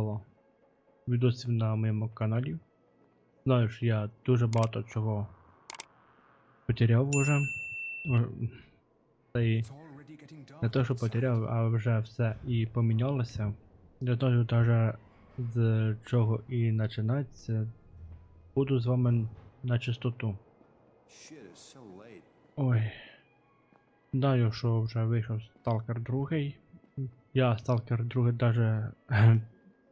було відосів на моєму каналі. Знаєш, я дуже багато чого потеряв уже. Та й не те, що потеряв, а вже все і помінялося. Не знаю даже з чого і починати. Буду з вами на чистоту. Ой. Знаю, що вже вийшов Stalker 2. Я Stalker 2 даже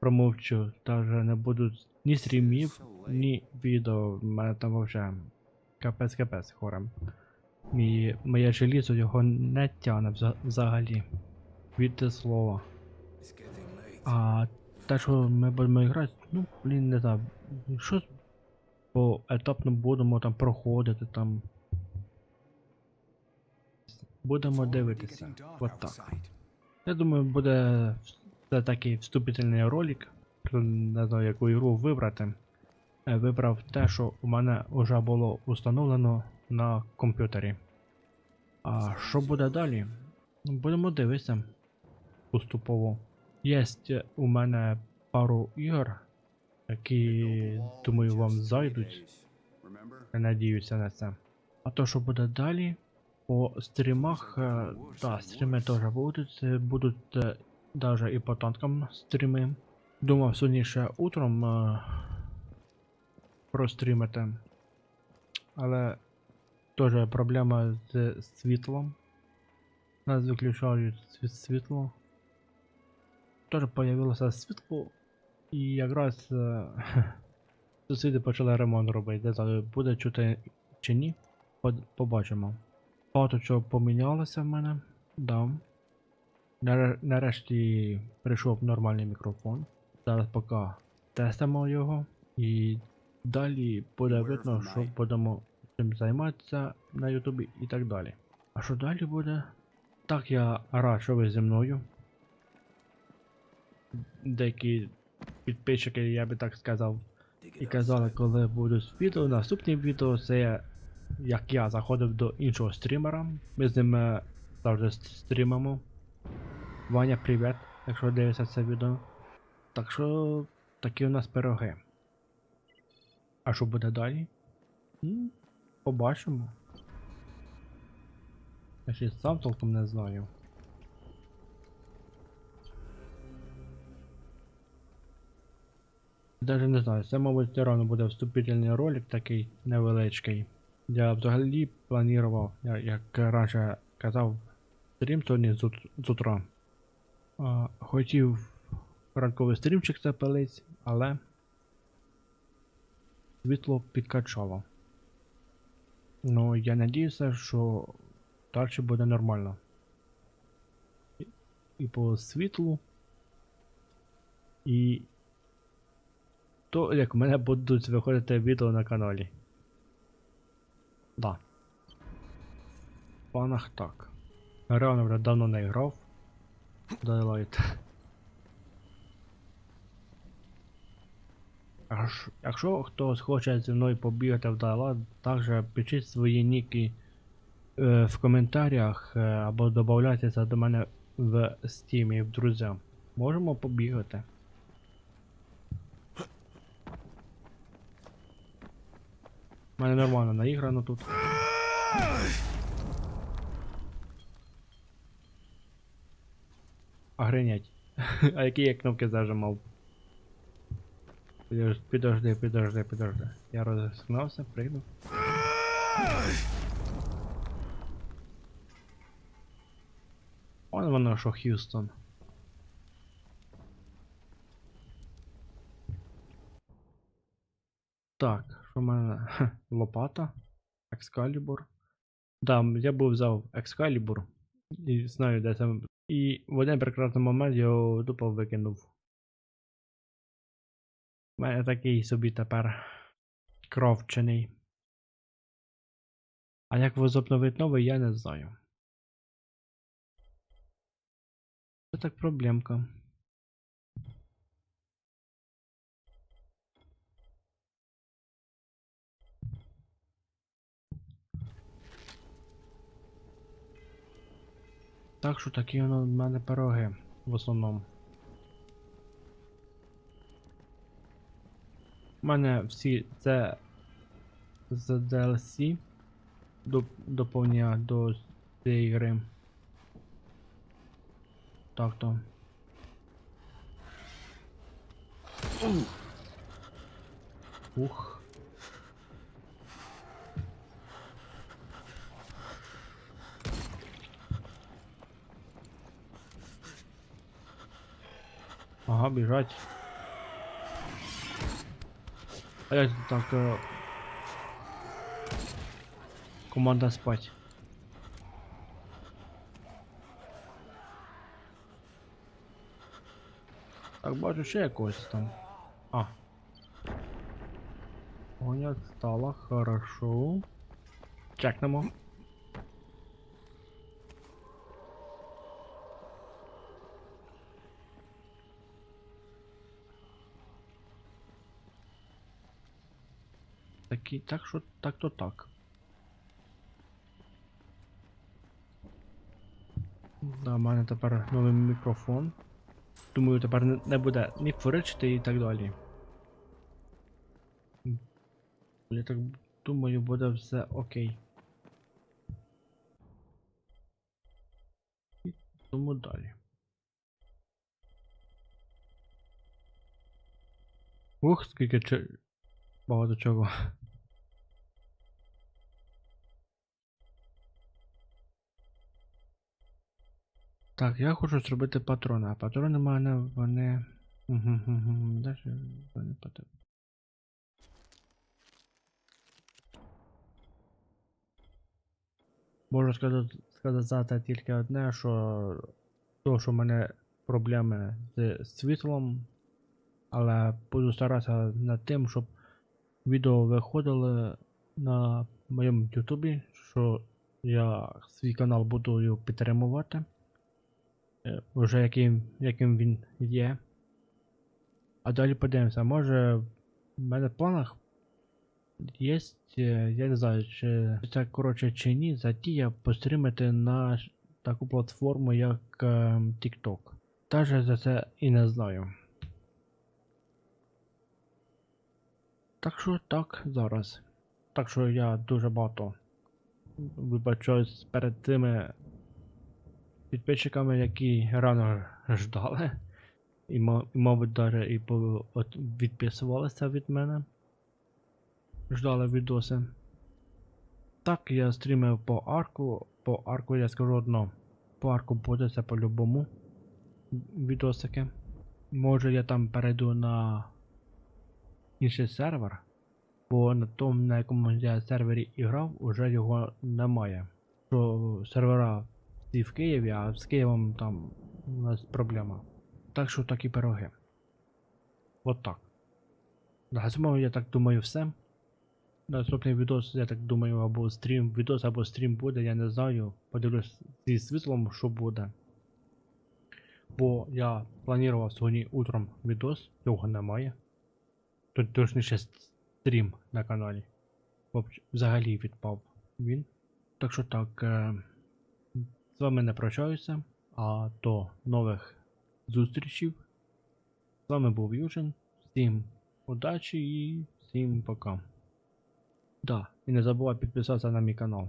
промовчу, даже не буду ні стрімів, ні відео. В мене там вообще капець капець хорем. Мій, моє желізо його не тяне взагалі. Від слова. А те, що ми будемо грати, ну, блін, не знаю. Що по етапно будемо там проходити там. Будемо дивитися. От так. Я думаю, буде це такий вступительний ролик. Хто Не знаю, яку ігру вибрати. Е, Вибрав те, що у мене вже було установлено на комп'ютері. А що буде далі? Будемо дивитися поступово. Є у мене пару ігор, які, думаю, вам зайдуть. Я надіюся на це. А то, що буде далі, по стрімах, е, да, стріми теж будуть, е, будуть даже і по танкам стріми. Думав сьогодні утром е, прострімити. Але теж проблема з світлом. Нас виключають світ світло. Теж появилося світло. І якраз е, сусіди почали ремонт робити. Не знаю, буде чути чи ні. Побачимо. Багато чого помінялося в мене. Да. Наре- Нарешті прийшов нормальний мікрофон. Зараз поки тестимо його. І далі буде видно, що будемо чим займатися на Ютубі і так далі. А що далі буде? Так, я рад, що ви зі мною. Деякі підписчики, я би так сказав, і казали, коли будуть відео. Наступні відео це як я заходив до іншого стрімера. Ми з ним е, завжди стрімимо. Ваня, привіт, якщо дивишся це відео. Так що такі у нас пироги. А що буде далі? Побачимо. Я ще сам толком не знаю. Даже не знаю, це, мабуть, все рано буде вступительний ролик такий невеличкий. Я взагалі планував, як раніше казав, стрім сьогодні з утра. Хотів ранковий стрімчик запалить, але світло підкачало. Ну, я надіюся, що далі буде нормально. І, по світлу. І то, як у мене будуть виходити відео на каналі. Да. В планах так. Реально вже давно не грав. Daylight. Якщо хтось хоче зі мною побігати в Daylight, також пишіть свої ніки е, в коментарях е, або додавайтеся до мене в Steam в друзі. Можемо побігати. У мене нормально наіграно тут. Охренеть. А які я кнопки зажимав? Підож- Підожди, підожди, підожди. Я розіскнувся, прийду. Вон воно що Х'юстон. Так, що в мене? Лопата. Екскалібур. Да, я був взяв Екскалібур. І знаю, де там. І в один прекрасний момент його тупо викинув. У мене такий собі тепер кровчений. А як возобновити новий, я не знаю. Це так проблемка. Так що такі воно в мене пироги в основному. У мене всі це з DLC доп- доповнення до цієї гри. Так то. Ух. Ага, біжать. А як тут так е... команда спать? Так, бачу ще якогось там. А. Гонять стало, хорошо. Чекнемо. Такі, так що так то так. Да, в мене тепер новий мікрофон. Думаю, тепер не- буде ні форичити і так далі. Я так думаю, буде все окей. І тому далі. Ух, скільки. Багато чого. Так, я хочу зробити патрони, а патрони в мене вони. Угу, вони потрібні. Можу сказати, сказати тільки одне, що то, що в мене проблеми з світлом, але буду старатися над тим, щоб відео виходили на моєму ютубі, що я свій канал буду його підтримувати. Е, Уже яким, яким він є. А далі подивимося, може в мене в планах є, я не знаю, чи це коротше чи ні, затія пострімити на таку платформу, як е, TikTok. Даже за це і не знаю. Так що так зараз. Так що я дуже багато вибачаюсь перед тими підписчиками, які рано ждали. І, мабуть, даже і відписувалися від мене. Ждали відоси. Так, я стрімив по арку. По арку я скажу одно. По арку буде це по-любому. Відосики. Може я там перейду на інший сервер. Бо на тому, на якому я сервері і грав, уже його немає. Що сервера всі в Києві, а з Києвом там у нас проблема. Так що такі пироги. От так. На цьому я так думаю все. Наступний відос, я так думаю, або стрім, відос, або стрім буде, я не знаю. Подивлюсь зі світлом, що буде. Бо я планував сьогодні утром відос, його немає. Тут точніше стрім на каналі. Взагалі відпав він. Так що так, е, з вами не прощаюся, а до нових зустрічей. З вами був Южин. Всім удачі і всім пока. Да, і не забувай підписатися на мій канал.